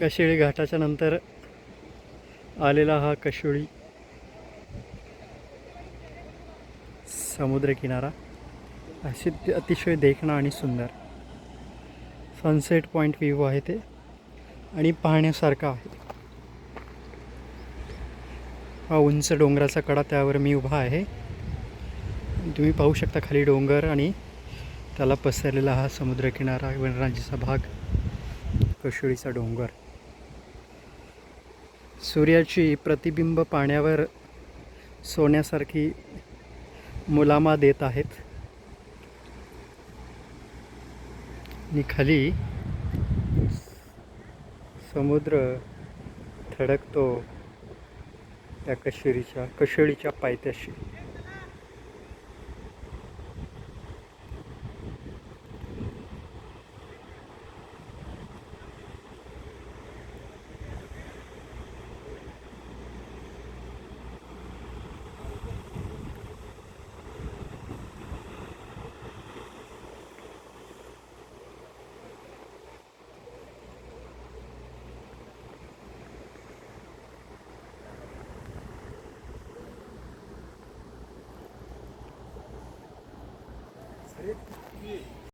कशेळी घाटाच्या नंतर आलेला हा कशोळी समुद्रकिनारा. अशी ते अतिशय देखणा आणि सुंदर. सनसेट पॉईंट व्ह्यू आहे ते आणि पाहण्यासारखा आहे. हा उंच डोंगराचा कडा त्यावर मी उभा आहे. तुम्ही पाहू शकता खाली डोंगर आणि त्याला पसरलेला हा समुद्रकिनारा वनराजीचा भाग कशोळीचा डोंगर. सूर्याची प्रतिबिंब पाण्यावर सोन्यासारखी मुलामा देत आहेत. आणि खाली समुद्र थडकतो त्या कशेरीच्या कशेळीच्या पायथ्याशी. Yeah.